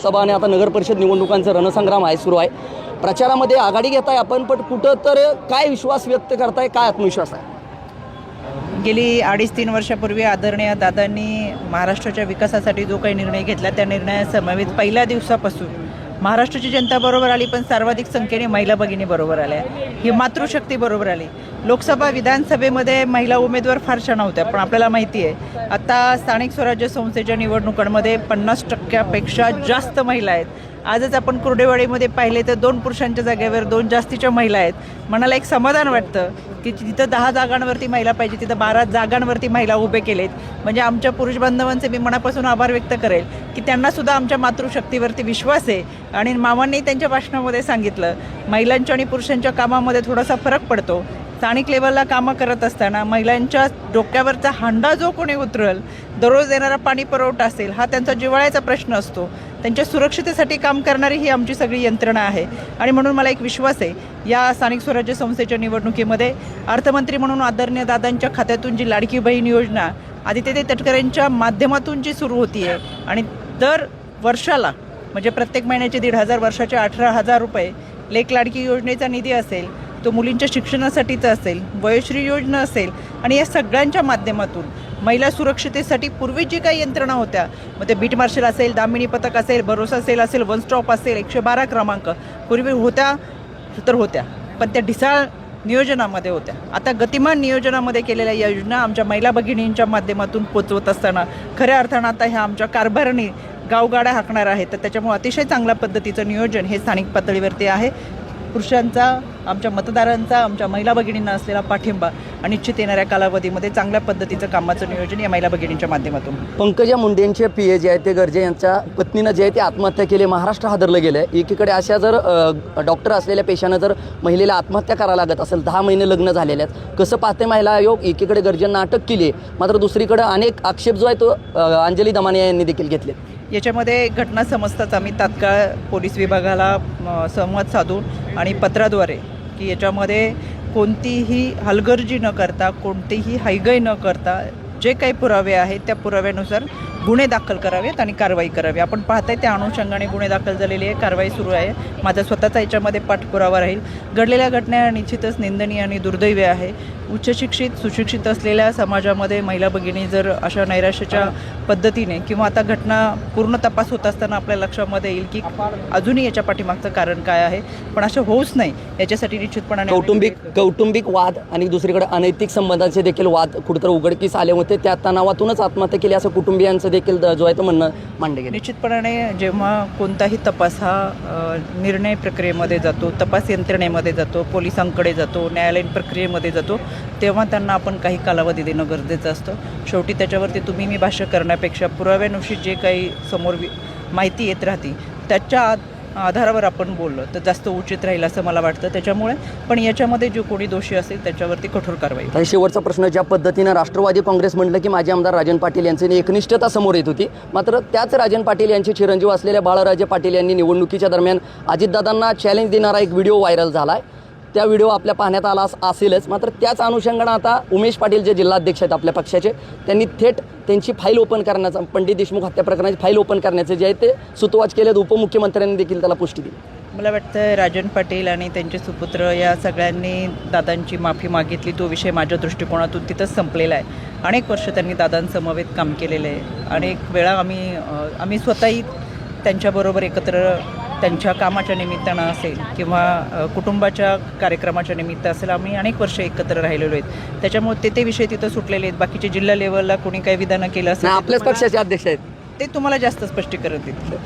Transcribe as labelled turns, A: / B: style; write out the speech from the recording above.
A: लोकसभा आणि आता नगर परिषद निवडणुकांचा रणसंग्राम आहे सुरू आहे. प्रचारामध्ये आघाडी घेताय आपण पण कुठं तर काय विश्वास व्यक्त करताय काय आत्मविश्वास आहे?
B: गेली अडीच तीन वर्षापूर्वी आदरणीय दादांनी महाराष्ट्राच्या विकासासाठी जो काही निर्णय घेतला त्या निर्णयासमवेत पहिल्या दिवसापासून महाराष्ट्राची जनता बरोबर आली पण सर्वाधिक संख्येने महिला भगिनी बरोबर आल्या. ही मातृशक्ती बरोबर आली. लोकसभा विधानसभेमध्ये महिला उमेदवार फारशा नव्हत्या पण आपल्याला माहिती आहे. आता स्थानिक स्वराज्य संस्थेच्या निवडणुकांमध्ये पन्नास टक्क्यापेक्षा जास्त महिला आहेत. आजच आपण कुर्डेवाडीमध्ये पाहिले तर दोन पुरुषांच्या जागेवर दोन जास्तीच्या महिला आहेत. मनाला एक समाधान वाटतं की जिथं दहा जागांवरती महिला पाहिजे तिथं बारा जागांवरती महिला उभे केलेत. म्हणजे आमच्या पुरुष बांधवांचे मी मनापासून आभार व्यक्त करेल. की त्यांना सुद्धा आमच्या मातृशक्तीवरती विश्वास आहे. आणि मामांनी त्यांच्या भाषणामध्ये सांगितलं महिलांच्या आणि पुरुषांच्या कामामध्ये थोडासा फरक पडतो. स्थानिक लेवलला कामं करत असताना महिलांच्या डोक्यावरचा हांडा जो कोणी उतरल दररोज येणारा पाणी पुरवठा असेल हा त्यांचा जिव्हाळ्याचा प्रश्न असतो. त्यांच्या सुरक्षितेसाठी काम करणारी ही आमची सगळी यंत्रणा आहे. आणि म्हणून मला एक विश्वास आहे या स्थानिक स्वराज्य संस्थेच्या निवडणुकीमध्ये अर्थमंत्री म्हणून आदरणीय दादांच्या खात्यातून जी लाडकी बहीण योजना आदित्य तटकरेंच्या माध्यमातून जी सुरू होती आहे आणि दर वर्षाला म्हणजे प्रत्येक महिन्याचे दीड हजार वर्षाचे अठरा हजार रुपये लेख लाडकी योजनेचा निधी असेल तो मुलींच्या शिक्षणासाठीचा असेल वयोश्री योजना असेल आणि या सगळ्यांच्या माध्यमातून महिला सुरक्षितेसाठी पूर्वी जी काही यंत्रणा होत्या मग ते बीट मार्शल असेल दामिनी पथक असेल भरोसा सेल असेल वन स्टॉप असेल एकशे बारा क्रमांक पूर्वी होत्या तर होत्या पण त्या ढिसाळ नियोजनामध्ये होत्या. आता गतिमान नियोजनामध्ये केलेल्या या योजना आमच्या महिला भगिनींच्या माध्यमातून पोचवत असताना खऱ्या अर्थानं आता ह्या आमच्या कारभारणी गावगाड्या हाकणार आहेत तर त्याच्यामुळे अतिशय चांगल्या पद्धतीचं नियोजन हे स्थानिक पातळीवरती आहे. पुरुषांचा आमच्या मतदारांचा आमच्या महिला भगिनींना असलेला पाठिंबा आणि इच्छित येणाऱ्या कालावधीमध्ये चांगल्या पद्धतीचं कामाचं नियोजन या महिला भगिनींच्या माध्यमातून.
A: पंकजा मुंडेंचे पी ए जे आहे ते गर्जे यांच्या पत्नीनं जे आहे ते आत्महत्या केली महाराष्ट्र हादरलं गेलं आहे एकीकडे अशा जर डॉक्टर असलेल्या पेशानं जर महिलेला आत्महत्या करायला लागत असेल दहा महिने लग्न झालेले आहेत कसं पाहते महिला आयोग? एकीकडे गर्जेंना अटक केली आहे मात्र दुसरीकडे अनेक आक्षेप जो आहे तो अंजली दमाने यांनी देखील घेतले
B: याच्यामध्ये घटना समजताच आम्ही तात्काळ पोलीस विभागाला संवाद साधून आणि पत्राद्वारे की याच्यामध्ये कोणतीही हलगर्जी न करता कोणतीही हायगय न करता जे काही पुरावे आहेत त्या पुराव्यानुसार गुन्हे दाखल करावेत आणि कारवाई करावी. आपण पाहताय त्या अनुषंगाने गुन्हे दाखल झालेले आहे कारवाई सुरू आहे. माझा स्वतःचा याच्यामध्ये पाठपुरावा राहील. घडलेल्या घटना निश्चितच निंदनीय आणि दुर्दैवी आहे. उच्च शिक्षित सुशिक्षित असलेल्या समाजामध्ये महिला भगिनी जर अशा नैराश्याच्या पद्धतीने किंवा आता घटना पूर्ण तपास होत असताना आपल्या लक्षामध्ये येईल की अजूनही याच्या पाठीमागचं कारण काय आहे. पण असं होऊच नाही. याच्यासाठी निश्चितपणाने
A: कौटुंबिक कौटुंबिक वाद आणि दुसरीकडे अनैतिक संबंधांचे देखील वाद कुठेतरी उघडकीस आले होते. त्या तणावातूनच आत्महत्या केली. असं कुटुंबियांचं देखील द- जो आहे तो म्हणणं मांडले गेले.
B: निश्चितपणाने जेव्हा कोणताही तपास हा निर्णय प्रक्रियेमध्ये जातो तपास यंत्रणेमध्ये जातो पोलिसांकडे जातो न्यायालयीन प्रक्रियेमध्ये जातो तेव्हा त्यांना आपण काही कालावधी देणं गरजेचं असतं. शेवटी त्याच्यावरती तुम्ही मी भाष्य करण्यापेक्षा पुराव्यानुशी जे काही समोर माहिती येत राहते त्याच्या आधारावर आपण बोललो तर जास्त उचित राहील असं मला वाटतं. त्याच्यामुळे पण याच्यामध्ये जो कोणी दोषी असेल त्याच्यावरती कठोर कारवाई.
A: शेवटचा प्रश्न ज्या पद्धतीनं राष्ट्रवादी काँग्रेस म्हटलं की माजी आमदार राजन पाटील यांची एकनिष्ठता समोर येत होती मात्र त्याच राजन पाटील यांचे चिरंजीव असलेल्या बाळराजे पाटील यांनी निवडणुकीच्या दरम्यान अजितदादांना चॅलेंज देणारा एक व्हिडिओ व्हायरल झाला आहे त्या व्हिडिओ आपल्या पाहण्यात आला असेलच. मात्र त्याच अनुषंगानं आता उमेश पाटील जे जिल्हाध्यक्ष आहेत आपल्या पक्षाचे त्यांनी थेट त्यांची फाईल ओपन करण्याचा पंडित देशमुख हत्या प्रकरणाची फाईल ओपन करण्याचे जे आहे ते सुतवाच केले उपमुख्यमंत्र्यांनी देखील त्याला पुष्टी दिली.
B: मला वाटतं राजन पाटील आणि त्यांचे सुपुत्र या सगळ्यांनी दादांची माफी मागितली. तो विषय माझ्या दृष्टिकोनातून तिथंच संपलेला आहे. अनेक वर्ष त्यांनी दादांसमवेत काम केलेलं आहे. अनेक वेळा आम्ही आम्ही स्वतःही त्यांच्याबरोबर एकत्र त्यांच्या कामाच्या निमित्तानं असेल किंवा कुटुंबाच्या कार्यक्रमाच्या निमित्त असेल आम्ही अनेक वर्ष एकत्र राहिलेलो आहेत. त्याच्यामुळे ते ते विषय तिथं सुटलेले आहेत. बाकीचे जिल्हा लेवलला कोणी काही विधानं केलं असेल
A: आपल्याच पक्षाचे अध्यक्ष आहेत.
B: ते तुम्हाला जास्त स्पष्टीकरण देतील.